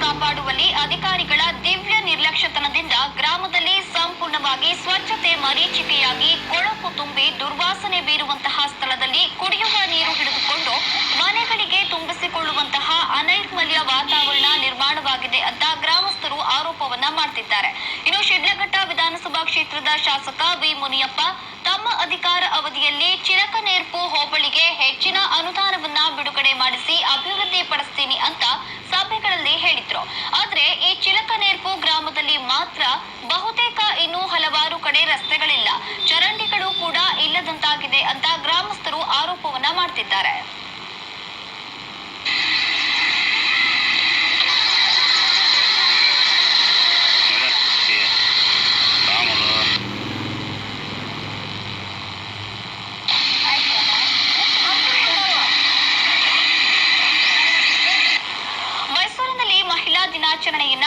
ಕಾಪಾಡುವಲ್ಲಿ ಅಧಿಕಾರಿಗಳ ದಿವ್ಯ ನಿರ್ಲಕ್ಷ್ಯತನದಿಂದ ಗ್ರಾಮದಲ್ಲಿ ಸಂಪೂರ್ಣವಾಗಿ ಸ್ವಚ್ಛತೆ ಮರೀಚಿಕೆಯಾಗಿ ಕೊಳಕು ತುಂಬಿ ದುರ್ವಾಸನೆ ಬೀರುವಂತಹ ಸ್ಥಳದಲ್ಲಿ ಕುಡಿಯುವ ನೀರು ಹಿಡಿದುಕೊಂಡು ಮನೆಗಳಿಗೆ ತುಂಬಿಸಿಕೊಳ್ಳುವಂತಹ ಅನೈರ್ಮಲ್ಯ ವಾತಾವರಣ ನಿರ್ಮಾಣವಾಗಿದೆ ಅಂತ ಗ್ರಾಮಸ್ಥರು ಆರೋಪವನ್ನ ಮಾಡ್ತಿದ್ದಾರೆ. ಇನ್ನು ಶಿಡ್ಲಘಟ್ಟ ವಿಧಾನಸಭಾ ಕ್ಷೇತ್ರದ ಶಾಸಕ ವಿ ಮುನಿಯಪ್ಪ ತಮ್ಮ ಅಧಿಕಾರ ಅವಧಿಯಲ್ಲಿ ಚಿರಕನೇರ್ಪು ಮಾತ್ರ ಬಹುತೇಕ ಇನ್ನೂ ಹಲವಾರು ಕಡೆ ರಸ್ತೆಗಳಿಲ್ಲ. ಚರಂಡಿಗಳು ಕೂಡ ಇಲ್ಲದಂತಾಗಿದೆ ಅಂತ ಗ್ರಾಮಸ್ಥರು ಆರೋಪವನ್ನ ಮಾಡ್ತಿದ್ದಾರೆ. ಮೈಸೂರಿನಲ್ಲಿ ಮಹಿಳಾ ದಿನಾಚರಣೆಯನ್ನ